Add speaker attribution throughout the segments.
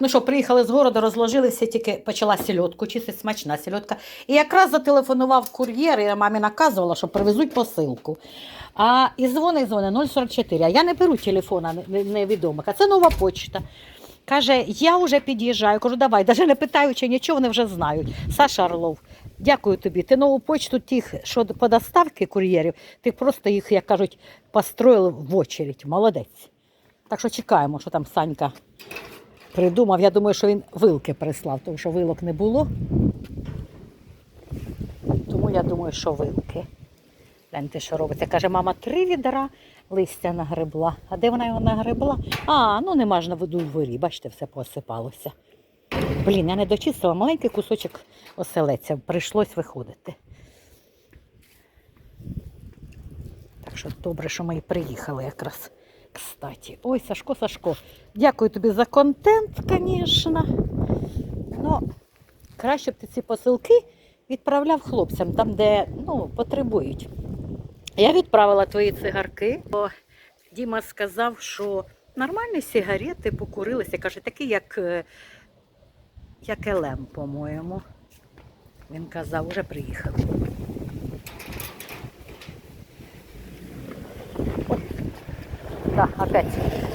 Speaker 1: Ну що, приїхали з городу, розложилися, тільки почала сільотку, чистить смачна сільотка. І якраз зателефонував кур'єр, я мамі наказувала, що привезуть посилку. А і дзвонить, дзвонить 044. А я не беру телефона не- не- невідомих, а це нова почта. Каже, я вже під'їжджаю. Кажу, давай, навіть не питаючи нічого, вони вже знають. Саша Орлов, дякую тобі. Ти нову почту тих, що по доставки кур'єрів, ти просто їх, як кажуть, построїв в очередь. Молодець. Так що чекаємо, що там Санька придумав. Я думаю, що він вилки прислав, тому що вилок не було. Тому я думаю, що вилки. Гляньте, що робиться. Каже, мама, три відра листя нагребла. А де вона його нагребла? А, ну нема ж на виду дворі. Бачите, все посипалося. Блін, я не дочистила, маленький кусочок оселеця. Прийшлось виходити. Так що добре, що ми і приїхали якраз. Кстати. Ой, Сашко, Сашко, дякую тобі за контент, звісно. Ну, краще б ти ці посилки відправляв хлопцям, там, де ну, потребують. Я відправила твої цигарки, бо Діма сказав, що нормальні сигарети покурилися. Каже, такі, як, е, як Елем, по-моєму. Він казав, вже приїхав. Да, опять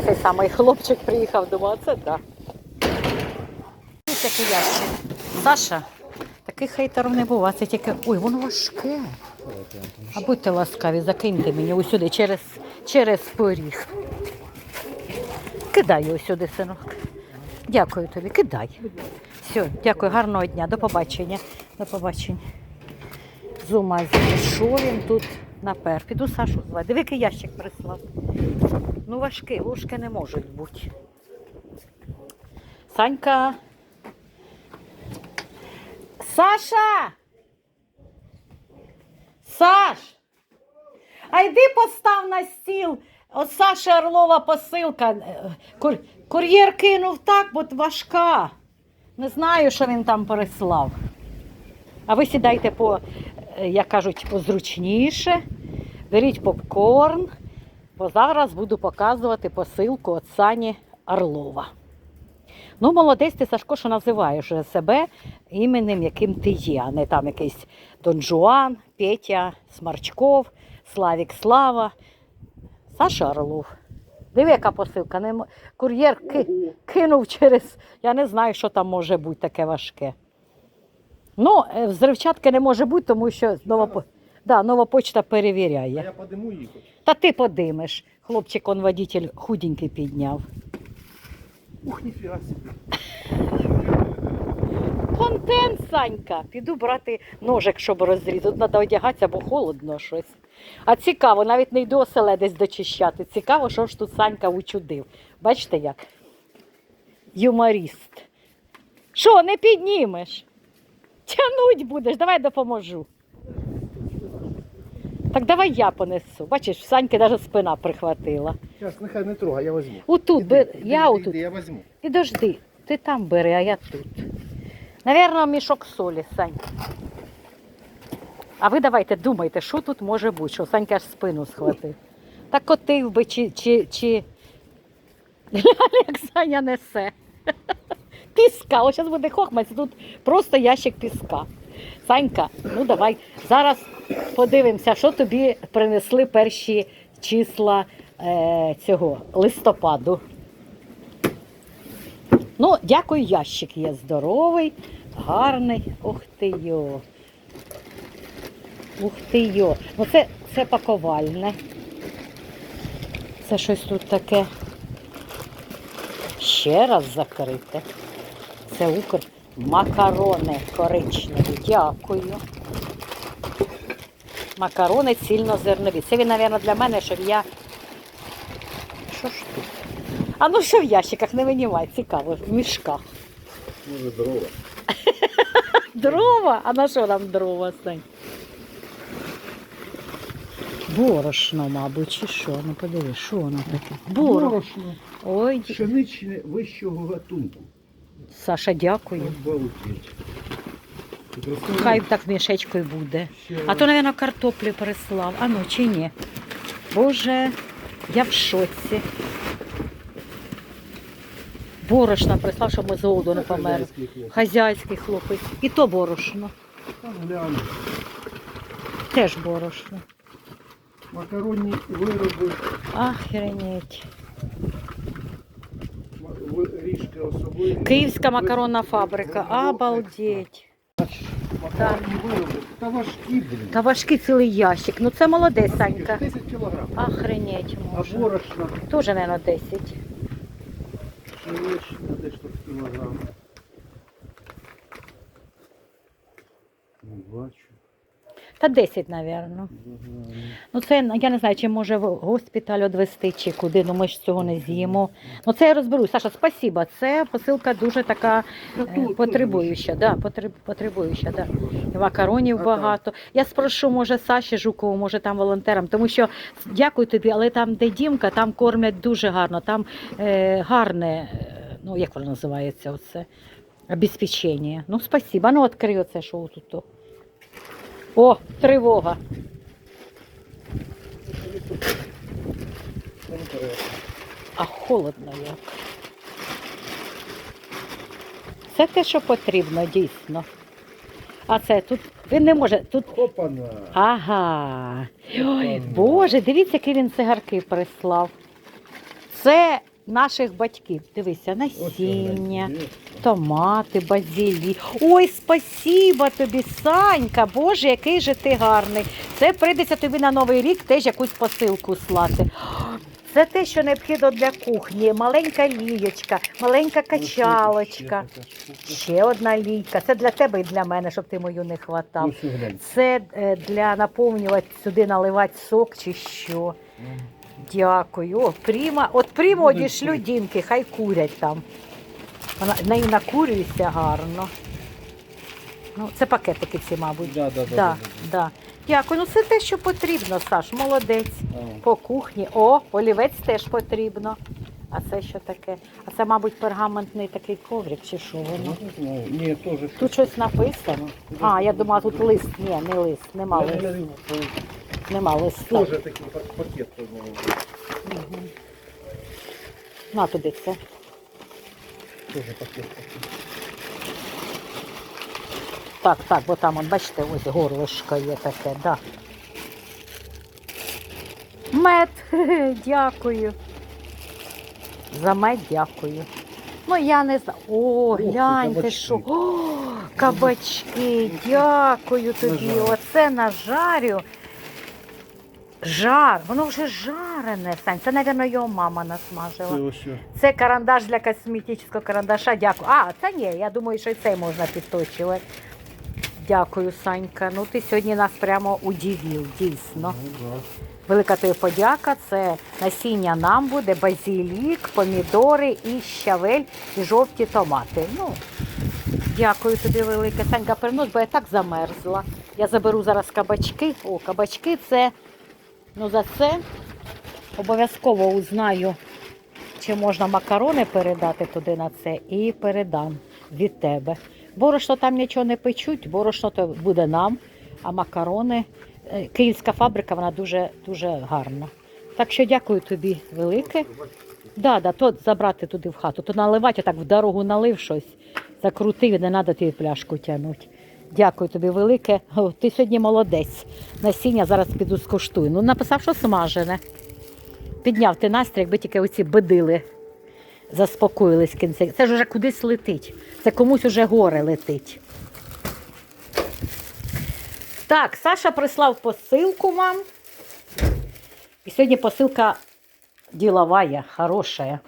Speaker 1: цей самий хлопчик приїхав, думаю, це да. Ось який ящик. Саша, таких хейтерів не буває, це тільки. Ой, воно важке. А будьте ласкаві, закиньте мені усюди через, через поріг. Кидай його сюди, синок. Дякую тобі, кидай. Все, дякую, гарного дня, до побачення. До побачення. Зума, що він тут напер? Піду Сашу звати. Диви, який ящик прислав. Ну, важкі, ложки не можуть бути. Санька. Саша! Саш! А йди постав на стіл. От Саші Орлова посилка. Е, Кур... Кур'єр кинув так, бо важка. Не знаю, що він там переслав. А ви сідайте по, е, як кажуть, позручніше. Беріть попкорн, бо зараз буду показувати посилку від Сані Орлова. Ну, молодець ти, Сашко, що називаєш себе іменем, яким ти є, а не там якийсь Дон Жуан, Петя, Смарчков, Славік Слава. Саша Орлов. Диви, яка посилка. Кур'єр ки... кинув через. Я не знаю, що там може бути таке важке. Ну, е, взривчатки не може бути, тому що по- да, нова почта перевіряє.
Speaker 2: А я подиму їх.
Speaker 1: Та ти подимеш. Хлопчик, он водитель худенький підняв.
Speaker 2: Ух, ніфіга собі.
Speaker 1: Контент, Санька. Піду брати ножик, щоб розрізати. Тут треба одягатися, бо холодно щось. А цікаво, навіть не йду оселедець дочищати. Цікаво, що ж тут Санька учудив. Бачите як? Юморіст. Що, не піднімеш? Тянуть будеш, давай допоможу. Так давай я понесу. Бачиш, в Саньки навіть спина прихватила.
Speaker 2: Зараз, нехай не трогай, я візьму.
Speaker 1: Отут,
Speaker 2: Іди,
Speaker 1: бер...
Speaker 2: іди,
Speaker 1: я
Speaker 2: іди,
Speaker 1: отут.
Speaker 2: іди, я візьму.
Speaker 1: Підожди, ти там бери, а я тут. Навірно, мішок солі, Сань. А ви давайте думайте, що тут може бути, що Санька аж спину схватив. Та котив би чи. чи, чи... Як Саня несе. Піска. Ось зараз буде хохмець, тут просто ящик піска. Санька, ну давай. Зараз подивимося, що тобі принесли перші числа е, цього листопаду. Ну, дякую, ящик є здоровий, гарний. Ух ти йо. Ух ти йо. Ну це, це пакувальне. Це щось тут таке. Ще раз закрите. Це укр. Макарони коричневі. Дякую. Макарони цільнозернові. Це він, мабуть, для мене, щоб я. Що ж тут? А ну що в ящиках не винімай, цікаво, в мішках.
Speaker 2: Може, дрова.
Speaker 1: Дрова? А на що нам дрова стань? Борошно, мабуть, чи що? Ну подиви, що воно таке? Борошно. Ой,
Speaker 2: Пшеничне вищого гатунку.
Speaker 1: Саша, дякую. Хай так мішечкою буде. А то, мабуть, картоплю переслав. А ну чи ні? Боже, я в шоці. Борошна прислав, щоб ми з голоду не померли.
Speaker 2: Хазяйський хлопець.
Speaker 1: І то борошно. Теж борошно.
Speaker 2: Макаронні вироби, ви- ріжки особливі.
Speaker 1: Київська макаронна фабрика. Обалдеть.
Speaker 2: Та важкі, блін.
Speaker 1: Та важкий цілий ящик. Ну це молодець, Санька.
Speaker 2: 10 кілограм.
Speaker 1: Охренеть
Speaker 2: А
Speaker 1: може.
Speaker 2: борошна,
Speaker 1: Тоже, мабуть, 10.
Speaker 2: пшенична, десь тут кілограм. Не бачу.
Speaker 1: Та 10, мабуть. Ну це я не знаю, чи може в госпіталь одвести, чи куди. Ну ми ж цього не з'їмо. Ну це я розберусь. Саша, спасіба. Це посилка дуже така е, потребуюча. Да, потреб, потребуюча, да. І макаронів багато. Я спрошу, може, Саші Жукову, може там волонтерам, тому що дякую тобі, але там, де Дімка, там кормлять дуже гарно. Там е, гарне, е, ну як воно називається, оце обезпечення. Ну, спасибо. Ну, відкрий оце, що тут. О, тривога. А холодно як. Це те, що потрібно, дійсно. А це тут він не може. Тут.
Speaker 2: Опана.
Speaker 1: Ага. Ой, Боже, дивіться, які він цигарки прислав. Це наших батьків. Дивися, насіння, томати, базилі. Ой, спасіба тобі, Санька. Боже, який же ти гарний. Це прийдеться тобі на Новий рік теж якусь посилку слати. Це те, що необхідно для кухні. Маленька лієчка, маленька качалочка. Ще одна лійка. Це для тебе і для мене, щоб ти мою не хватав. Це е, для наповнювати сюди наливати сок чи що. Дякую. О, пріма. От прімо
Speaker 2: Будуть
Speaker 1: одішлю дімки, хай курять там. Вона неї накурюється гарно. Ну, це пакетики ці, мабуть.
Speaker 2: Да, да, да,
Speaker 1: Да,
Speaker 2: да,
Speaker 1: да. Дякую. Ну це те, що потрібно, Саш. Молодець.
Speaker 2: да.
Speaker 1: По кухні. О, олівець теж потрібно. А це що таке? А це, мабуть, пергаментний такий коврик чи що
Speaker 2: Ну,
Speaker 1: воно?
Speaker 2: знаю. Ні, теж.
Speaker 1: Тут щось написано. А, я думала, тут лист. Ні, не лист, нема лист. Нема листа.
Speaker 2: Теж такий пакет. по-моєму.
Speaker 1: На туди це.
Speaker 2: Теж пакет. такий.
Speaker 1: Так, так, бо там, бачите, ось горлышко є таке, да. Мед, дякую. За мед дякую. Ну, я не знаю. О, гляньте, що. О, кабачки, дякую тобі. Оце нажарю. Жар, воно вже жарене, Сань. Це, мабуть, його мама насмажила.
Speaker 2: Це ось.
Speaker 1: Це карандаш для косметичного карандаша. Дякую. А, це ні, я думаю, що і цей можна підточувати. Дякую, Санька. Ну ти сьогодні нас прямо удивив, дійсно.
Speaker 2: Ну, да.
Speaker 1: Велика тобі подяка. Це насіння нам буде, базилік, помідори і щавель, і жовті томати. Ну, дякую тобі велике. Санька, перенос, бо я так замерзла. Я заберу зараз кабачки. О, кабачки це. Ну, за це обов'язково узнаю, чи можна макарони передати туди на це, і передам від тебе. Борошно там нічого не печуть, борошно то буде нам, а макарони. е, Київська фабрика, вона дуже, дуже гарна. Так що дякую тобі велике. Да, да, то забрати туди в хату, то наливати, так в дорогу налив щось, закрутив, не треба тобі пляшку тягнути. Дякую тобі велике. О, ти сьогодні молодець. Насіння зараз піду скуштую. Ну, написав, що смажене. Підняв ти настрій, якби тільки оці бедили заспокоїлись в кінці. Це ж уже кудись летить. Це комусь уже горе летить. Так, Саша прислав посилку вам. І сьогодні посилка ділова, хороша.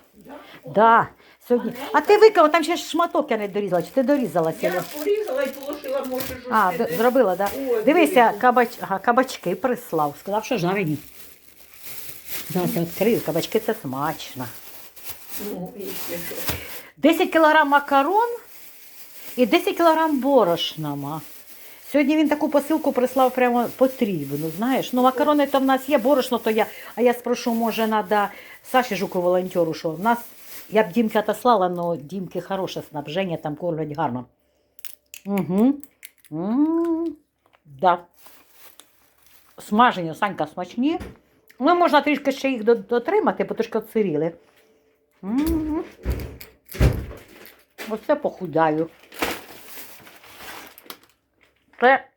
Speaker 1: Да. Сьогодні. А ти виклав, там ще ж шматок я не дорізала. Чи ти дорізала
Speaker 3: Я порізала і положила, може, щось.
Speaker 1: А, д- зробила, так? Да?
Speaker 3: Ой,
Speaker 1: Дивися,
Speaker 3: дивіться.
Speaker 1: кабач... ага, кабачки прислав. Сказав, що жарені. Це відкрив. Кабачки це смачно.
Speaker 3: Ну, і ще що.
Speaker 1: 10 кг макарон і 10 кг борошна. ма. Сьогодні він таку посилку прислав прямо потрібну, знаєш. Ну, макарони то в нас є, борошно то я. А я спрошу, може, треба Саші Жуку волонтеру, що в нас, я б Дімки отослала, але Дімки хороше снабження, там кормлять гарно. Угу. Да. Смажені, Санька, смачні. Ну, можна трішки ще їх дотримати, бо трошки отсиріли. М. Оце похудаю. Це,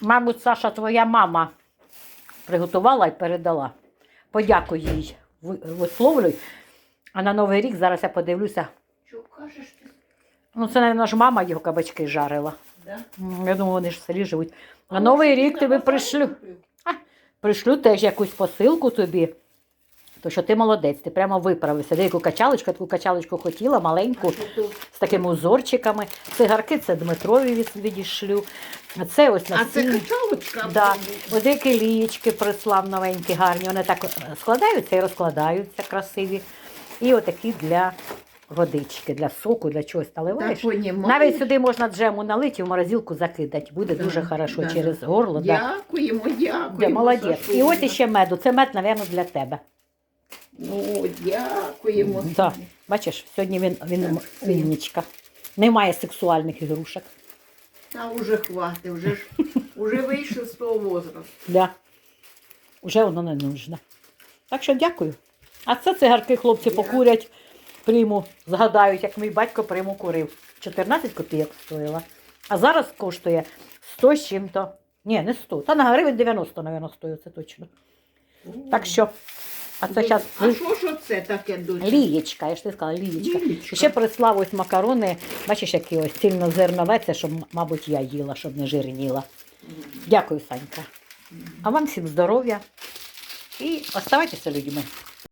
Speaker 1: мабуть, Саша, твоя мама приготувала і передала. Подякуй їй, висловлюй. А на Новий рік зараз я подивлюся.
Speaker 3: Що кажеш ти?
Speaker 1: Ну, це, мабуть, ж мама його кабачки жарила.
Speaker 3: Да?
Speaker 1: Я думаю, вони ж в селі живуть. На Новий рік тобі пришлю. Пришлю теж якусь посилку тобі. То що ти молодець, ти прямо виправився. Деяку качалочку, таку качалочку хотіла, маленьку, з такими узорчиками. Цигарки це Дмитрові від- відішлю. А це ось
Speaker 3: А це качалочка?
Speaker 1: Да. Ось деякі лієчки прислав новенькі, гарні. Вони так е, складаються і розкладаються красиві. І отакі для водички, для соку, для чогось наливаєш.
Speaker 3: Так.
Speaker 1: Навіть сюди можна джему налити і в морозилку закидати. Буде
Speaker 3: Да,
Speaker 1: дуже хорошо
Speaker 3: да.
Speaker 1: через горло. Да.
Speaker 3: Дякуємо, дякуємо.
Speaker 1: Да, молодець. І ось іще меду. Це мед, мабуть, для тебе.
Speaker 3: Ну, дякуємо.
Speaker 1: Да. Бачиш, сьогодні він, він
Speaker 3: Так,
Speaker 1: м- Немає сексуальних ігрушок.
Speaker 3: Та вже хватить, вже ж уже вийшов з того возрасту.
Speaker 1: Да. Уже воно не нужно. Так що дякую. А це цигарки хлопці
Speaker 3: Дякую.
Speaker 1: покурять, приму, згадають, як мій батько приму курив. 14 копійок стоїла. А зараз коштує 100 з чим-то. Ні, не 100. Та на гривень 90, мабуть, стоїть, це точно. Так що, а це зараз
Speaker 3: А що ж оце таке, доча?
Speaker 1: лієчка, я ж ти сказала, лієчка.
Speaker 3: Лілічка.
Speaker 1: Ще прислав ось макарони, бачиш, які ось цільнозернове, це щоб, мабуть, я їла, щоб не жирніла. Дякую, Санька. А вам всім здоров'я і оставайтеся людьми.